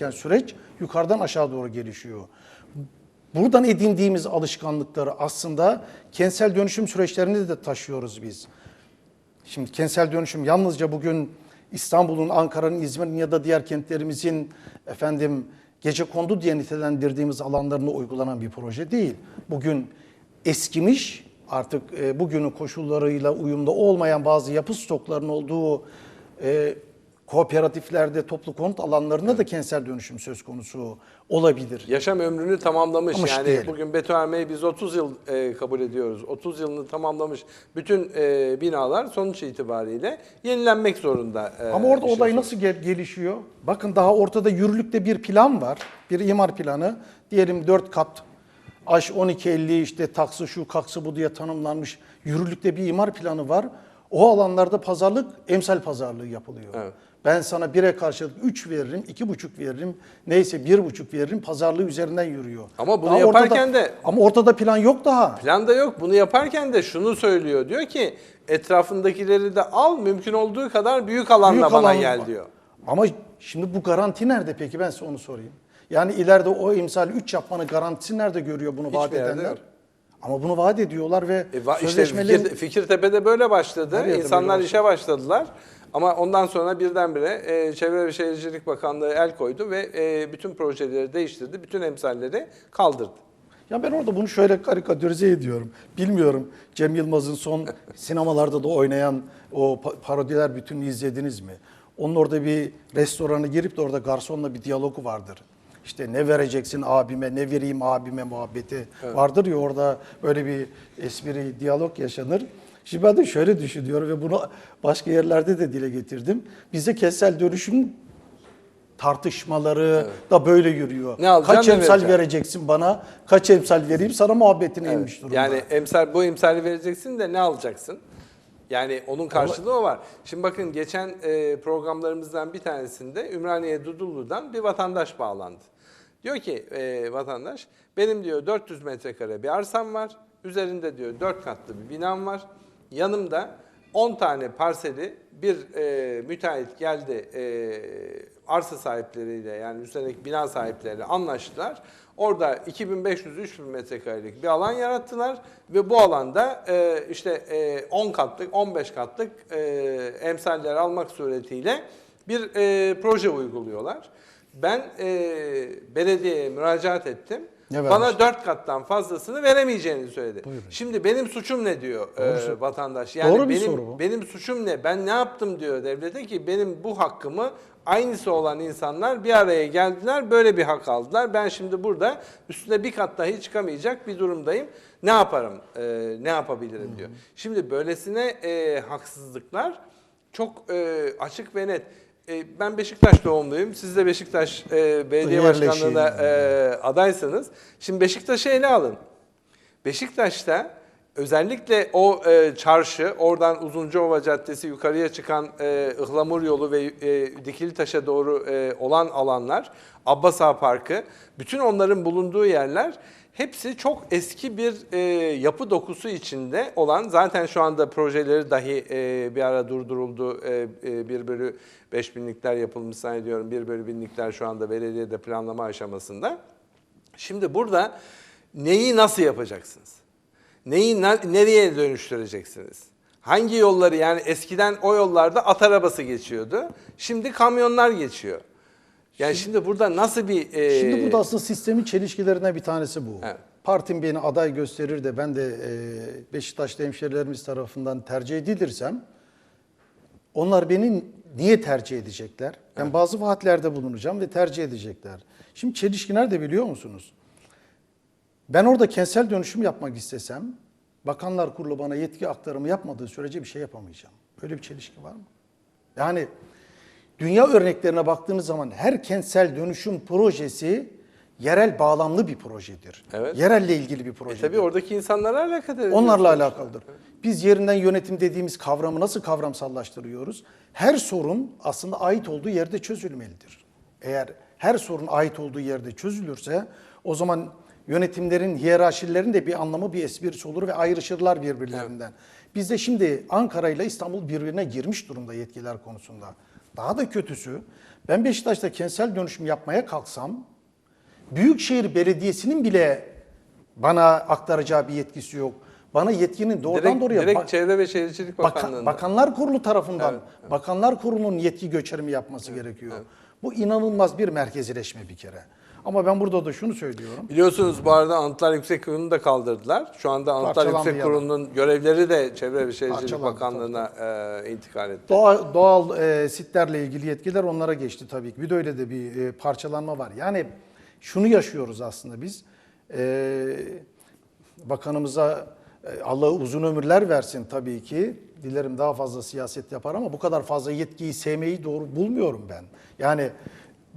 gereken süreç yukarıdan aşağı doğru gelişiyor. Buradan edindiğimiz alışkanlıkları aslında kentsel dönüşüm süreçlerinde de taşıyoruz biz. Şimdi kentsel dönüşüm yalnızca bugün İstanbul'un, Ankara'nın, İzmir'in ya da diğer kentlerimizin efendim gece kondu diye nitelendirdiğimiz alanlarına uygulanan bir proje değil. Bugün eskimiş artık e, bugünün koşullarıyla uyumlu olmayan bazı yapı stoklarının olduğu e, kooperatiflerde, toplu konut alanlarında da kentsel dönüşüm söz konusu olabilir. Yaşam ömrünü tamamlamış. Ama yani diyelim. bugün betonarmeyi biz 30 yıl e, kabul ediyoruz. 30 yılını tamamlamış bütün e, binalar sonuç itibariyle yenilenmek zorunda. e, Ama orada işin olay sonu. nasıl gel- gelişiyor? Bakın daha ortada yürürlükte bir plan var. Bir imar planı. Diyelim 4 kat H 1250 işte taksı şu kaksı bu diye tanımlanmış yürürlükte bir imar planı var. O alanlarda pazarlık emsal pazarlığı yapılıyor. Evet. Ben sana bire karşılık 3 veririm, iki buçuk veririm, neyse bir buçuk veririm pazarlığı üzerinden yürüyor. Ama bunu Daha yaparken ortada- de- Ama ortada plan yok daha. Planda yok. Bunu yaparken de şunu söylüyor. Diyor ki etrafındakileri de al mümkün olduğu kadar büyük alanla Büyük bana alan- gel diyor. Ama şimdi bu garanti nerede peki ben size onu sorayım. Yani ileride o imsal 3 yapmanın garantisi nerede görüyor bunu vaat Hiçbir edenler? yok. Ama bunu vaat ediyorlar ve E, va- işte sözleşmelerin... Fikir, Fikirtepe'de böyle başladı. Her İnsanlar böyle işe başladılar. Ama ondan sonra birdenbire e, Çevre ve Şehircilik Bakanlığı el koydu ve e, bütün projeleri değiştirdi. Bütün emsalleri kaldırdı. Ya ben orada bunu şöyle karikatürize ediyorum. Bilmiyorum Cem Yılmaz'ın son sinemalarda da oynayan o pa- parodiler bütününü izlediniz mi? Onun orada bir restorana girip de orada garsonla bir diyalogu vardır. İşte ne vereceksin abime, ne vereyim abime muhabbeti vardır ya orada böyle bir espri, diyalog yaşanır. Şimdi ben de şöyle düşünüyorum ve bunu başka yerlerde de dile getirdim. Bize kentsel dönüşüm tartışmaları da böyle yürüyor. Ne alacaksın, Kaç ne emsal vereceksin? vereceksin bana, kaç emsal vereyim sana muhabbetine inmiş durumda. Yani emsal bu emsali vereceksin de ne alacaksın? Yani onun karşılığı o var. Şimdi bakın geçen e, programlarımızdan bir tanesinde Ümraniye Dudullu'dan bir vatandaş bağlandı. Diyor ki e, vatandaş benim diyor 400 metrekare bir arsam var. Üzerinde diyor 4 katlı bir binam var. Yanımda 10 tane parseli bir e, müteahhit geldi e, arsa sahipleriyle yani üstelik bina sahipleriyle anlaştılar. Orada 2500-3000 metrekarelik bir alan yarattılar ve bu alanda e, işte e, 10 katlık, 15 katlık e, emsaller almak suretiyle bir e, proje uyguluyorlar. Ben e, belediyeye müracaat ettim. Ne Bana vermiş? 4 kattan fazlasını veremeyeceğini söyledi. Şimdi benim suçum ne diyor e, vatandaş? Yani Doğru bir benim soru bu. benim suçum ne? Ben ne yaptım diyor devlete ki benim bu hakkımı aynısı olan insanlar bir araya geldiler böyle bir hak aldılar. Ben şimdi burada üstüne bir kat dahi çıkamayacak bir durumdayım. Ne yaparım? e, ne yapabilirim diyor. Şimdi böylesine e, haksızlıklar çok e, açık ve net. E, ben Beşiktaş doğumluyum. Siz de Beşiktaş e, belediye Yerleşim. başkanlığına e, adaysanız. Şimdi Beşiktaş'ı ele alın. Beşiktaş'ta özellikle o e, çarşı, oradan Uzuncaova Caddesi yukarıya çıkan e, Ihlamur yolu ve e, Dikilitaş'a doğru e, olan alanlar, Abbas Ağa Parkı, bütün onların bulunduğu yerler hepsi çok eski bir e, yapı dokusu içinde olan, zaten şu anda projeleri dahi e, bir ara durduruldu, e, e, 1 bölü 5 binlikler yapılmış zannediyorum, 1 bölü binlikler şu anda belediyede planlama aşamasında. Şimdi burada neyi nasıl yapacaksınız? Neyi na- nereye dönüştüreceksiniz? Hangi yolları yani eskiden o yollarda at arabası geçiyordu. Şimdi kamyonlar geçiyor. Yani şimdi, burada nasıl bir e, Şimdi burada aslında sistemin çelişkilerinden bir tanesi bu. Evet. Partim beni aday gösterir de ben de e, Beşiktaşlı hemşerilerimiz tarafından tercih edilirsem onlar beni niye tercih edecekler? Ben bazı vaatlerde bulunacağım ve tercih edecekler. Şimdi çelişki nerede biliyor musunuz? Ben orada kentsel dönüşüm yapmak istesem Bakanlar Kurulu bana yetki aktarımı yapmadığı sürece bir şey yapamayacağım. Böyle bir çelişki var mı? Yani dünya örneklerine baktığınız zaman her kentsel dönüşüm projesi yerel bağlamlı bir projedir. Evet. Yerelle ilgili bir e, projedir. tabii oradaki insanlarla alakalı. Onlarla alakalıdır. Biz yerinden yönetim dediğimiz kavramı nasıl kavramsallaştırıyoruz? Her sorun aslında ait olduğu yerde çözülmelidir. Eğer her sorun ait olduğu yerde çözülürse o zaman yönetimlerin, hiyerarşilerin de bir anlamı, bir esprisi olur ve ayrışırlar birbirlerinden. Bizde şimdi Ankara ile İstanbul birbirine girmiş durumda yetkiler konusunda. Daha da kötüsü ben Beşiktaş'ta kentsel dönüşüm yapmaya kalksam Büyükşehir Belediyesi'nin bile bana aktaracağı bir yetkisi yok. Bana yetkinin doğrudan direkt, doğruya direkt Çevre ve Şehircilik Bakan- Bakanlığı'nda. Bakanlar Kurulu tarafından, Bakanlar Kurulu'nun yetki göçerimi yapması gerekiyor. Bu inanılmaz bir merkezileşme bir kere. Ama ben burada da şunu söylüyorum. Biliyorsunuz bu arada Anıtlar Yüksek Kurulu'nu da kaldırdılar. Şu anda Anıtlar Yüksek. Kurulu'nun görevleri de Çevre ve Şehircilik Bakanlığı'na e, intikal etti. Doğal, doğal e, sitlerle ilgili yetkiler onlara geçti tabii ki. Bir de öyle de bir e, parçalanma var. Yani şunu yaşıyoruz aslında biz. E, bakanımıza e, Allah uzun ömürler versin tabii ki. Dilerim daha fazla siyaset yapar ama bu kadar fazla yetkiyi sevmeyi doğru bulmuyorum ben. Yani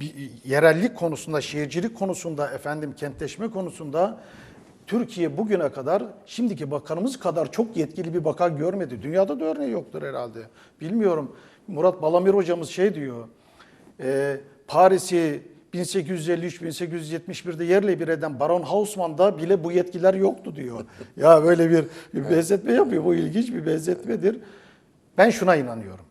bir yerellik konusunda, şehircilik konusunda, efendim kentleşme konusunda Türkiye bugüne kadar şimdiki bakanımız kadar çok yetkili bir bakan görmedi. Dünyada da örneği yoktur herhalde. Bilmiyorum. Murat Balamir hocamız şey diyor. e, Paris'i 1853-1871'de yerle bir eden Baron Haussmann'da bile bu yetkiler yoktu diyor. ya böyle bir, bir benzetme yapıyor. Bu ilginç bir benzetmedir. Ben şuna inanıyorum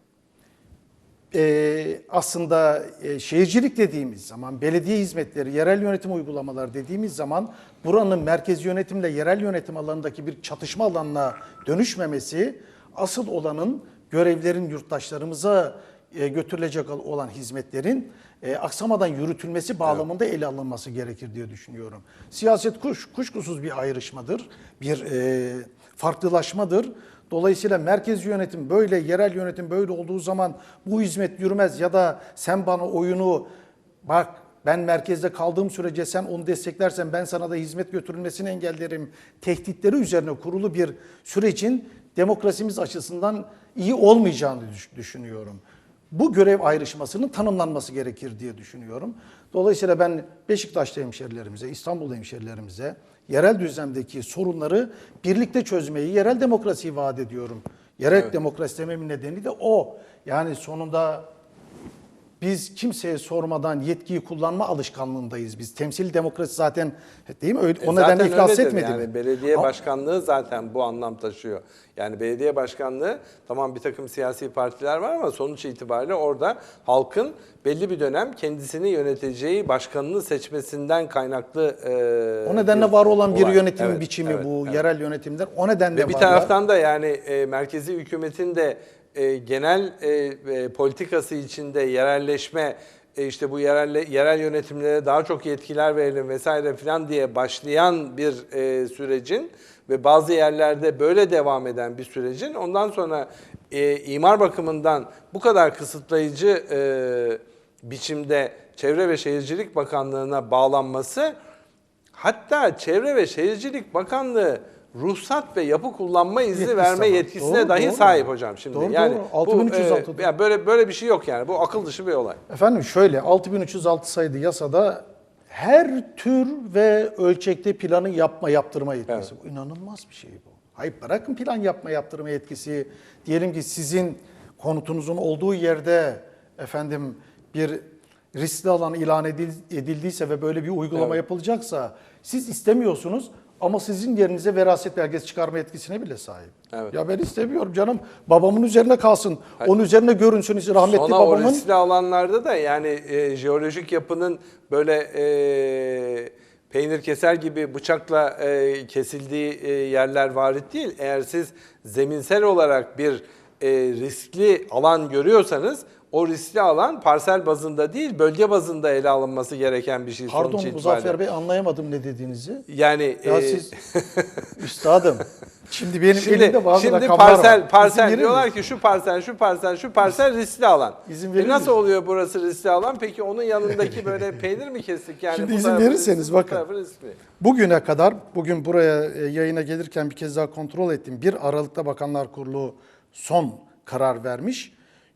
e, aslında e, şehircilik dediğimiz zaman, belediye hizmetleri, yerel yönetim uygulamaları dediğimiz zaman buranın merkez yönetimle yerel yönetim alanındaki bir çatışma alanına dönüşmemesi asıl olanın görevlerin yurttaşlarımıza e, götürülecek olan hizmetlerin e, aksamadan yürütülmesi bağlamında ele alınması gerekir diye düşünüyorum. Siyaset kuş, kuşkusuz bir ayrışmadır, bir e, farklılaşmadır. Dolayısıyla merkez yönetim böyle, yerel yönetim böyle olduğu zaman bu hizmet yürümez ya da sen bana oyunu bak ben merkezde kaldığım sürece sen onu desteklersen ben sana da hizmet götürülmesini engellerim. Tehditleri üzerine kurulu bir sürecin demokrasimiz açısından iyi olmayacağını düş- düşünüyorum. Bu görev ayrışmasının tanımlanması gerekir diye düşünüyorum. Dolayısıyla ben Beşiktaş'ta hemşerilerimize, İstanbul'da hemşerilerimize yerel düzlemdeki sorunları birlikte çözmeyi, yerel demokrasiyi vaat ediyorum. Yerel demokrasi dememin nedeni de o. Yani sonunda biz kimseye sormadan yetkiyi kullanma alışkanlığındayız biz. Temsil demokrasi zaten değil mi? Öyle, o E nedenle iflas etmedi yani mi? Belediye Ama- başkanlığı zaten bu anlam taşıyor. Yani belediye başkanlığı tamam bir takım siyasi partiler var ama sonuç itibariyle orada halkın belli bir dönem kendisini yöneteceği başkanını seçmesinden kaynaklı e, O nedenle var olan bir yönetim Evet, biçimi evet, bu evet. yerel yönetimler. O nedenle Ve bir varlar. taraftan da yani e, merkezi hükümetin de e, genel e, e, politikası içinde yerelleşme e, işte bu yerel yerel yönetimlere daha çok yetkiler verelim vesaire filan diye başlayan bir e, sürecin ve bazı yerlerde böyle devam eden bir sürecin ondan sonra e, imar bakımından bu kadar kısıtlayıcı e, biçimde Çevre ve Şehircilik Bakanlığı'na bağlanması Hatta Çevre ve Şehircilik Bakanlığı ruhsat ve yapı kullanma izni Yetkisi verme var. yetkisine Doğru, dahi doğru. sahip hocam şimdi. Doğru, yani doğru. bu 6306 e, yani böyle böyle bir şey yok yani. Bu akıl dışı bir olay. Efendim şöyle 6306 sayılı yasada her tür ve ölçekte planı yapma yaptırma yetkisi. Bu inanılmaz bir şey bu. Hayır bırakın plan yapma yaptırma yetkisi. Diyelim ki sizin konutunuzun olduğu yerde efendim bir riskli alan ilan edil- edildiyse ve böyle bir uygulama Evet. yapılacaksa siz istemiyorsunuz ama sizin yerinize veraset belgesi çıkarma yetkisine bile sahip. Evet. Ya ben istemiyorum canım. Babamın üzerine kalsın. Onun üzerine görünsün. Rahmetli Sonra o babamın riskli alanlarda da yani e, jeolojik yapının böyle e, peynir keser gibi bıçakla e, kesildiği e, yerler varit değil. Eğer siz zeminsel olarak bir e, riskli alan görüyorsanız o riskli alan parsel bazında değil bölge bazında ele alınması gereken bir şey Pardon sonuç itibariyle. Muzaffer Bey anlayamadım ne dediğinizi. Yani Ya e, siz üstadım. Şimdi benim Şimdi, elimde bazı şimdi rakamlar parsel, var. parsel İzin diyorlar ki şu parsel, şu parsel, şu parsel riskli alan. İzin E verir nasıl misiniz? oluyor burası riskli alan? Peki onun yanındaki böyle peynir mi kestik? Yani Şimdi izin verirseniz riskli, bakın. riskli. Bugüne kadar, bugün buraya e, yayına gelirken bir kez daha kontrol ettim. 1 Aralık'ta Bakanlar Kurulu son karar vermiş.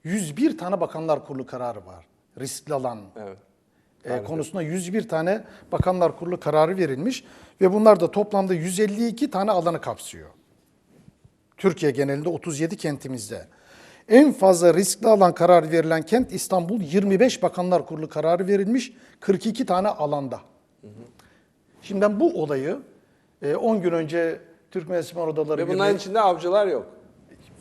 101 tane Bakanlar Kurulu kararı var. Riskli alan Evet. e, konusunda 101 tane Bakanlar Kurulu kararı verilmiş ve bunlar da toplamda 152 tane alanı kapsıyor. Türkiye genelinde 37 kentimizde. En fazla riskli alan kararı verilen kent İstanbul. 25 Bakanlar Kurulu kararı verilmiş 42 tane alanda. Şimdi ben bu olayı e, 10 gün önce Türk Meclis Odaları Ve bunların Birliği- içinde avcılar yok.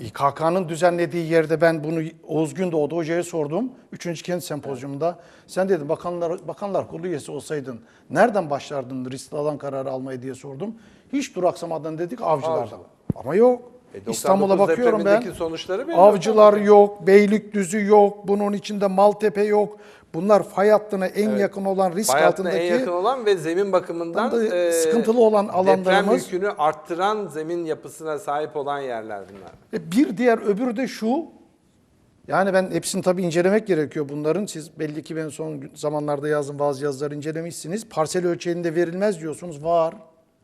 İKK'nın düzenlediği yerde ben bunu Oğuz Gündoğdu Hoca'ya sordum. Üçüncü kent sempozyumunda. Sen dedim bakanlar, bakanlar kurulu üyesi olsaydın nereden başlardın riskli alan kararı almaya diye sordum. Hiç duraksamadan dedik avcılardan. Avcılar. Ama yok. E, İstanbul'a 99 bakıyorum ben. sonuçları. Avcılar yok, Beylikdüzü yok, bunun içinde Maltepe yok. Bunlar fay hattına en yakın olan risk Hayatına altındaki en yakın olan ve zemin bakımından da e, sıkıntılı olan Deprem alanlarımız. yükünü arttıran zemin yapısına sahip olan yerler bunlar. Ve bir diğer öbürü de şu. Yani ben hepsini tabii incelemek gerekiyor bunların. Siz belli ki ben son zamanlarda yazdım bazı yazıları incelemişsiniz. Parsel ölçeğinde verilmez diyorsunuz. Var.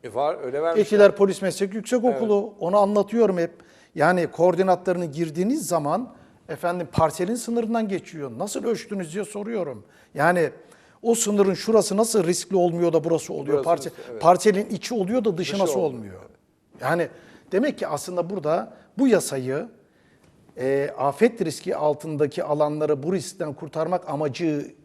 E var öyle vermişler. Etiler Polis Meslek Yüksek Okulu. Onu anlatıyorum hep. Yani koordinatlarını girdiğiniz zaman efendim parselin sınırından geçiyor. Nasıl ölçtünüz diye soruyorum. Yani o sınırın şurası nasıl riskli olmuyor da burası oluyor? Burası Parsel, evet. Parselin içi oluyor da dışı, Dışı nasıl olmuyor, olmuyor? Yani demek ki aslında burada bu yasayı e, afet riski altındaki alanları bu riskten kurtarmak amacı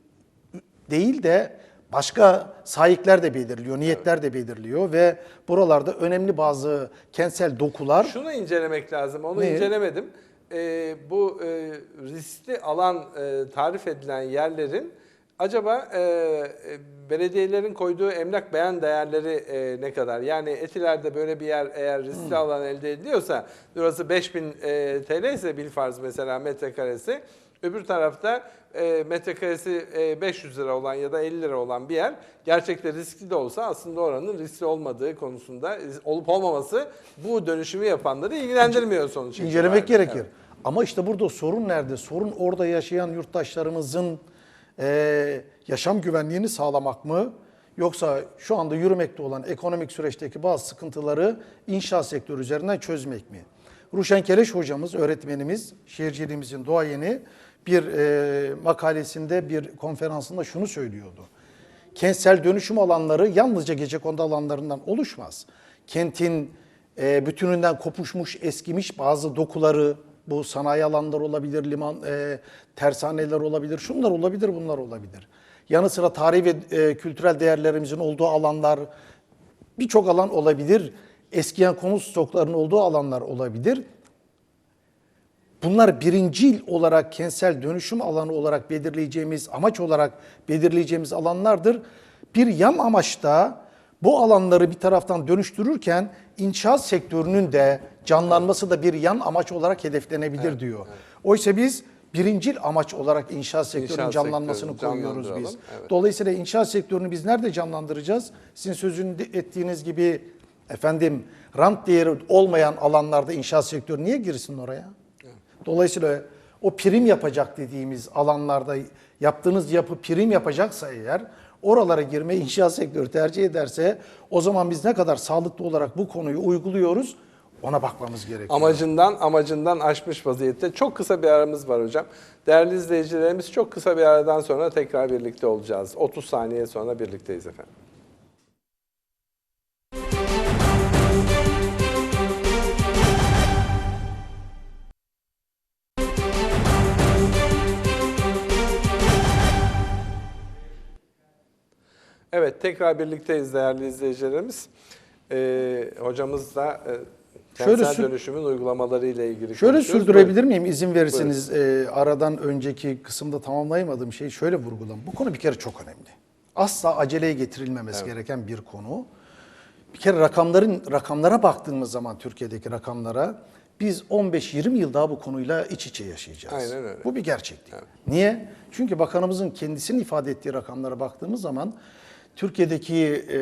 değil de başka sahipler de belirliyor, niyetler de belirliyor ve buralarda önemli bazı kentsel dokular Şunu incelemek lazım. Onu Ne? incelemedim. E, bu e, riskli alan e, tarif edilen yerlerin acaba e, e, belediyelerin koyduğu emlak beyan değerleri e, ne kadar? Yani Etiler'de böyle bir yer eğer riskli Hmm. alan elde ediliyorsa burası 5000 e, TL ise bil farz mesela metrekaresi. Öbür tarafta e, metrekaresi e, 500 lira olan ya da 50 lira olan bir yer gerçekte riskli de olsa aslında oranın riskli olmadığı konusunda olup olmaması bu dönüşümü yapanları ilgilendirmiyor sonuç incelemek itibariyle. gerekir. Ama işte burada sorun nerede? Sorun orada yaşayan yurttaşlarımızın eee, yaşam güvenliğini sağlamak mı? Yoksa şu anda yürümekte olan ekonomik süreçteki bazı sıkıntıları inşaat sektörü üzerinden çözmek mi? Ruşen Keleş hocamız, öğretmenimiz, şehirciliğimizin doğayeni bir eee, makalesinde, bir konferansında şunu söylüyordu. Kentsel dönüşüm alanları yalnızca gecekondu alanlarından oluşmaz. Kentin e, bütününden kopuşmuş, eskimiş bazı dokuları, bu sanayi alanları olabilir, liman, e, tersaneler olabilir, şunlar olabilir, bunlar olabilir. Yanı sıra tarihi ve e, kültürel değerlerimizin olduğu alanlar, birçok alan olabilir. Eskiyen konut stoklarının olduğu alanlar olabilir. Bunlar birincil olarak kentsel dönüşüm alanı olarak belirleyeceğimiz, amaç olarak belirleyeceğimiz alanlardır. Bir yan amaçta bu alanları bir taraftan dönüştürürken inşaat sektörünün de canlanması da bir yan amaç olarak hedeflenebilir diyor. Oysa biz birincil amaç olarak inşaat sektörünün İnşaat canlanmasını sektörünü koyuyoruz biz. evet. Dolayısıyla inşaat sektörünü biz nerede canlandıracağız? Sizin sözünü ettiğiniz gibi efendim rant değeri olmayan alanlarda inşaat sektörü niye girsin oraya? Dolayısıyla o prim yapacak dediğimiz alanlarda yaptığınız yapı prim yapacaksa eğer oralara girmeyi inşaat sektörü tercih ederse o zaman biz ne kadar sağlıklı olarak bu konuyu uyguluyoruz ona bakmamız gerekiyor. Amacından amacından aşmış vaziyette. Çok kısa bir aramız var hocam. Değerli izleyicilerimiz çok kısa bir aradan sonra tekrar birlikte olacağız. 30 saniye sonra birlikteyiz efendim. Evet, tekrar birlikteyiz değerli izleyicilerimiz. Ee, hocamız da e, Şöyle dönüşümün uygulamaları ile ilgili Şöyle sürdürebilir miyim izin verirseniz e, aradan önceki kısımda tamamlayamadığım şeyi şöyle vurgulam. Bu konu bir kere çok önemli. Asla aceleye getirilmemesi gereken bir konu. Bir kere rakamların rakamlara baktığımız zaman Türkiye'deki rakamlara biz 15-20 yıl daha bu konuyla iç içe yaşayacağız. Aynen öyle. Bu bir gerçeklik. Niye? Çünkü bakanımızın kendisinin ifade ettiği rakamlara baktığımız zaman Türkiye'deki e,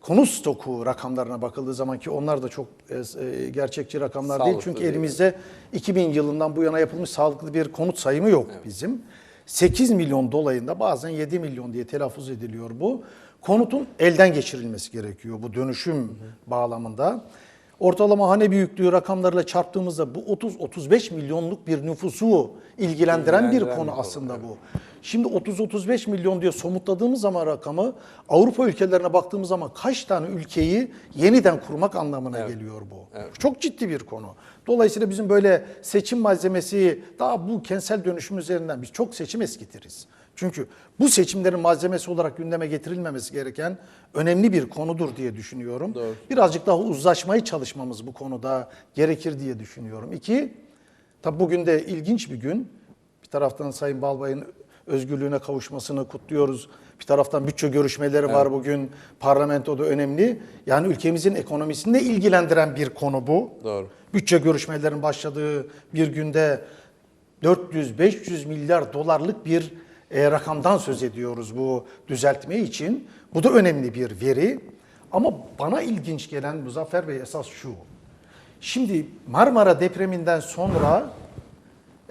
konut stoku rakamlarına bakıldığı zaman ki onlar da çok e, e, gerçekçi rakamlar değil. Sağlıklı Çünkü değil. elimizde 2000 yılından bu yana yapılmış sağlıklı bir konut sayımı yok bizim. 8 milyon dolayında bazen 7 milyon diye telaffuz ediliyor bu. Konutun elden geçirilmesi gerekiyor bu dönüşüm bağlamında. Ortalama hane büyüklüğü rakamlarla çarptığımızda bu 30-35 milyonluk bir nüfusu ilgilendiren bir İlgilendiren konu bir konu, aslında bu. Şimdi 30-35 milyon diye somutladığımız zaman rakamı Avrupa ülkelerine baktığımız zaman kaç tane ülkeyi yeniden kurmak anlamına geliyor bu. Çok ciddi bir konu. Dolayısıyla bizim böyle seçim malzemesi daha bu kentsel dönüşüm üzerinden biz çok seçim eskitiriz. Çünkü bu seçimlerin malzemesi olarak gündeme getirilmemesi gereken önemli bir konudur diye düşünüyorum. Doğru. Birazcık daha uzlaşmayı çalışmamız bu konuda gerekir diye düşünüyorum. İki, tabi bugün de ilginç bir gün. Bir taraftan Sayın Balbay'ın özgürlüğüne kavuşmasını kutluyoruz. Bir taraftan bütçe görüşmeleri var bugün. Parlamentoda önemli. Yani ülkemizin ekonomisini de ilgilendiren bir konu bu. Doğru. Bütçe görüşmelerinin başladığı bir günde 400-500 milyar dolarlık bir e, rakamdan söz ediyoruz bu düzeltme için. Bu da önemli bir veri. Ama bana ilginç gelen Muzaffer Bey esas şu. Şimdi Marmara depreminden sonra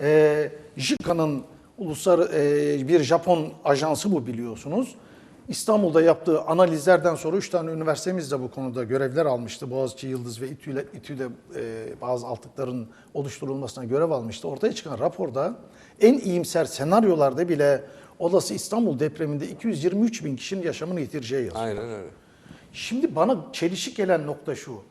e, JICA'nın uluslar e, bir Japon ajansı bu biliyorsunuz. İstanbul'da yaptığı analizlerden sonra 3 tane üniversitemiz de bu konuda görevler almıştı. Boğaziçi, Yıldız ve İTÜ'yle, İTÜ'de e, bazı altıkların oluşturulmasına görev almıştı. Ortaya çıkan raporda en iyimser senaryolarda bile olası İstanbul depreminde 223 bin kişinin yaşamını yitireceği yazıyor. Aynen öyle. Şimdi bana çelişik gelen nokta şu.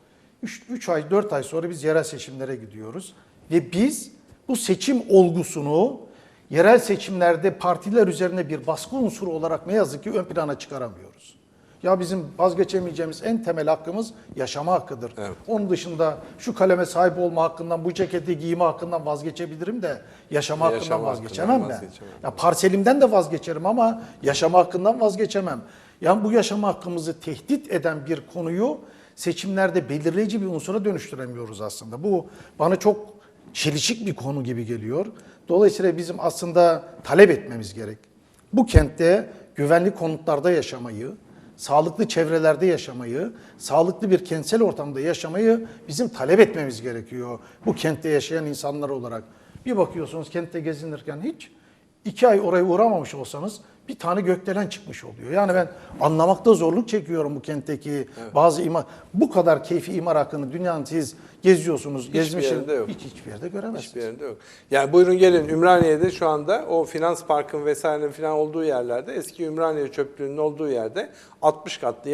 3 ay, 4 ay sonra biz yerel seçimlere gidiyoruz. Ve biz bu seçim olgusunu yerel seçimlerde partiler üzerine bir baskı unsuru olarak ne yazık ki ön plana çıkaramıyoruz. Ya bizim vazgeçemeyeceğimiz en temel hakkımız yaşama hakkıdır. Evet. Onun dışında şu kaleme sahip olma hakkından, bu ceketi giyme hakkından vazgeçebilirim de yaşama hakkından Yaşama hakkından vazgeçemem ben. vazgeçemem. Ya parselimden de vazgeçerim ama yaşama hakkından vazgeçemem. Yani bu yaşama hakkımızı tehdit eden bir konuyu seçimlerde belirleyici bir unsura dönüştüremiyoruz aslında. Bu bana çok çelişik bir konu gibi geliyor. Dolayısıyla bizim aslında talep etmemiz gerek. Bu kentte güvenli konutlarda yaşamayı, sağlıklı çevrelerde yaşamayı, sağlıklı bir kentsel ortamda yaşamayı bizim talep etmemiz gerekiyor. Bu kentte yaşayan insanlar olarak. Bir bakıyorsunuz kentte gezinirken hiç iki ay oraya uğramamış olsanız bir tane gökdelen çıkmış oluyor. Yani ben anlamakta zorluk çekiyorum bu kentteki bazı imar. Bu kadar keyfi imar hakkını dünyanın siz geziyorsunuz, gezmişsiniz. yerinde yok. Hiç hiçbir yerde göremezsiniz. Hiçbir yerinde yok. Yani buyurun gelin Ümraniye'de şu anda o finans parkın vesaire falan olduğu yerlerde eski Ümraniye çöplüğünün olduğu yerde 60 katlı